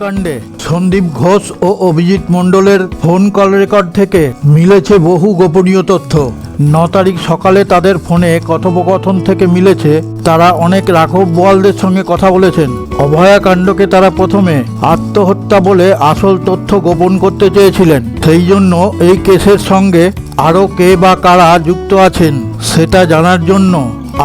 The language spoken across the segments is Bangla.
অভয়াকাণ্ডে সন্দীপ ঘোষ ও অভিজিৎ মণ্ডলের ফোন কল রেকর্ড থেকে মিলেছে বহু গোপনীয় তথ্য। ন তারিখ সকালে তাদের ফোনে কথোপকথন থেকে মিলেছে, তারা অনেক রাঘব বোয়ালদের সঙ্গে কথা বলেছেন। অভয়াকাণ্ডকে তারা প্রথমে আত্মহত্যা বলে আসল তথ্য গোপন করতে চেয়েছিলেন। সেই জন্য এই কেসের সঙ্গে আরও কে বা কারা যুক্ত আছেন, সেটা জানার জন্য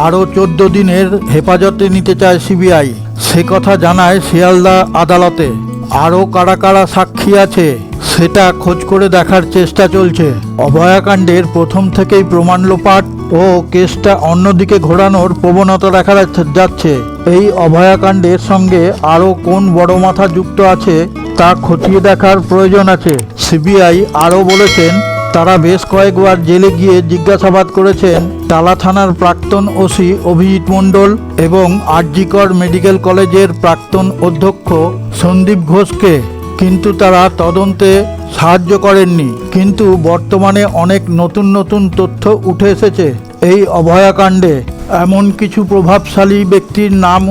আরও চোদ্দ দিনের হেফাজতে নিতে চায় সিবিআই। সে কথা জানায় শিয়ালদা আদালতে। আরও কারা কারা সাক্ষী আছে, সেটা খোঁজ করে দেখার চেষ্টা চলছে। অভয়াকাণ্ডের প্রথম থেকেই প্রমাণ লোপাট ও কেসটা অন্যদিকে ঘোরানোর প্রবণতা দেখা যাচ্ছে- এই অভয়াকাণ্ডের সঙ্গে আরও কোন বড় মাথা যুক্ত আছে, তা খতিয়ে দেখার প্রয়োজন আছে। সিবিআই আরও বলেছেন তারা বেশ কয়েকবার জেলে গিয়ে জিজ্ঞাসাবাদ করেছেন টালা থানার প্রাক্তন ওসি অভিজিৎ মণ্ডল এবং আরজিকর মেডিকেল কলেজের প্রাক্তন অধ্যক্ষ সন্দীপ ঘোষকে, কিন্তু তারা তদন্তে সাহায্য করেননি। কিন্তু বর্তমানে অনেক নতুন নতুন তথ্য উঠে এসেছে এই অভয়াকাণ্ডে। এমন কিছু প্রভাবশালী ব্যক্তির নাম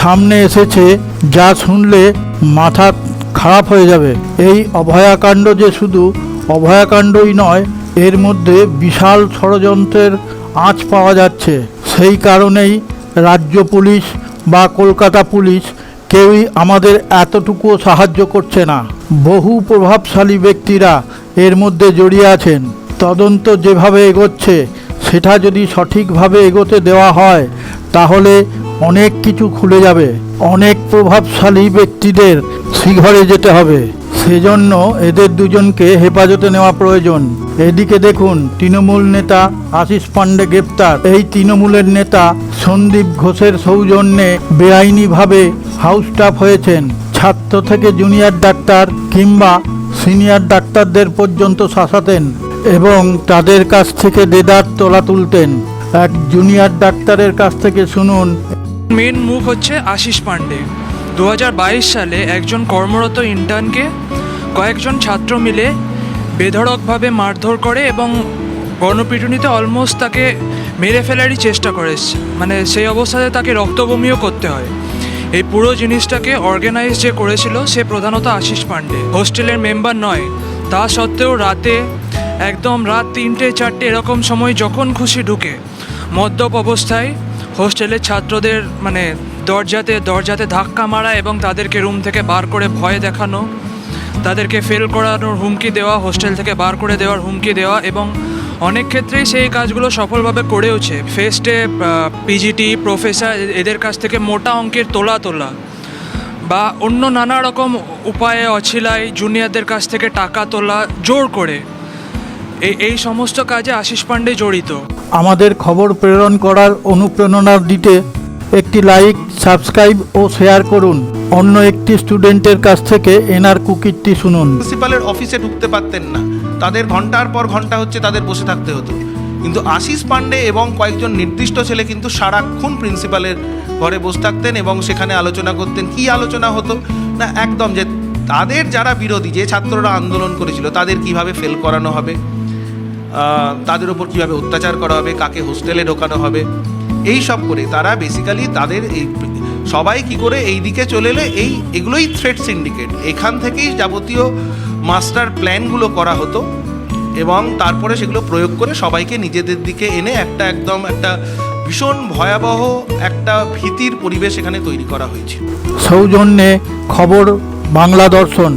সামনে এসেছে যা শুনলে মাথা খারাপ হয়ে যাবে। এই অভয়াকাণ্ড যে শুধু অভয়াকাণ্ডই নয়, এর মধ্যে বিশাল ষড়যন্ত্রের আঁচ পাওয়া যাচ্ছে। সেই কারণেই রাজ্য পুলিশ বা কলকাতা পুলিশ কেউই আমাদের এতটুকুও সাহায্য করছে না। বহু প্রভাবশালী ব্যক্তিরা এর মধ্যে জড়িয়ে আছেন। তদন্ত যেভাবে এগোচ্ছে, সেটা যদি সঠিকভাবে এগোতে দেওয়া হয়, তাহলে অনেক কিছু খুলে যাবে। অনেক প্রভাবশালী ব্যক্তিদের শ্রীঘরে যেতে হবে। সেজন্য এদের দুজনকে হেফাজতে নেওয়া প্রয়োজন। এদিকে দেখুন, তৃণমূল নেতা আশিস পান্ডে গ্রেপ্তার। এই তৃণমূলের নেতা সন্দীপ ঘোষের সৌজন্যে বেআইনিভাবে হাউস স্টাফ হয়েছেন। ছাত্র থেকে জুনিয়র ডাক্তার কিংবা সিনিয়র ডাক্তারদের পর্যন্ত শাসাতেন এবং তাদের কাছ থেকে দেদার তোলা তুলতেন। এক জুনিয়র ডাক্তারের কাছ থেকে শুনুন। মেন মুখ হচ্ছে আশিস পান্ডে দু হাজার বাইশ সালে একজন কর্মরত ইন্টার্নকে কয়েকজন ছাত্র মিলে বেধড়কভাবে মারধর করে এবং গণপিটুনিতে অলমোস্ট তাকে মেরে ফেলারই চেষ্টা করে। মানে সেই অবস্থাতে তাকে রক্তবমিও করতে হয়। এই পুরো জিনিসটাকে অর্গানাইজ যে করেছিল সে প্রধানত আশিস পান্ডে। হোস্টেলের মেম্বার নয়। তা সত্ত্বেও রাতে, একদম রাত তিনটে, চারটে এরকম সময় যখন খুশি ঢুকে, মদ্যপ অবস্থায় হোস্টেলের ছাত্রদের মানে দরজাতে দরজাতে ধাক্কা মারা এবং তাদেরকে রুম থেকে বার করে ভয় দেখানো তাদেরকে ফেল করানোর হুমকি দেওয়া হোস্টেল থেকে বার করে দেওয়ার হুমকি দেওয়া এবং অনেক ক্ষেত্রেই সেই কাজগুলো সফলভাবে করেওছে। ফেস্টে পিজিটি প্রফেসর এদের কাছ থেকে মোটা অঙ্কের তোলা তোলা বা অন্য নানা রকম উপায়ে অছিলায় জুনিয়রদের কাছ থেকে টাকা তোলা, জোর করে। এই এই সমস্ত কাজে আশিস পান্ডে জড়িত। আমাদের খবর প্রেরণ করার অনুপ্রেরণা দিতে একটি লাইক সাবস্ক্রাইব ও শেয়ার করুন। অন্য একটি স্টুডেন্টের কাছ থেকে এনার কুকিরটি শুনুন। প্রিন্সিপালের অফিসে ঢুকতে পারতেন না। তাদের ঘণ্টার পর ঘণ্টা হচ্ছে তাদের বসে থাকতে হতো। কিন্তু আশিস পান্ডে এবং কয়েকজন নির্দিষ্ট ছেলে কিন্তু সারাক্ষণ প্রিন্সিপালের ঘরে বসে থাকতেন এবং সেখানে আলোচনা করতেন। কি আলোচনা হতো? না, একদম যে তাদের যারা বিরোধী, যে ছাত্ররা আন্দোলন করেছিল, তাদের কীভাবে ফেল করানো হবে? তাদের ওপর কীভাবে অত্যাচার করা হবে? কাকে হোস্টেলে ঢোকানো হবে? এই সব করে তারা বেসিক্যালি তাদের এই সবাই কি করে এই দিকে চলে এলে? এই, এগুলোই থ্রেড সিন্ডিকেট এখান থেকেই যাবতীয় মাস্টার প্ল্যানগুলো করা হতো এবং তারপরে সেগুলো প্রয়োগ করে সবাইকে নিজেদের দিকে এনে একটা একদম একটা ভীষণ ভয়াবহ একটা ভীতির পরিবেশ এখানে তৈরি করা হয়েছে। সৌজন্যে খবর বাংলা দর্শন।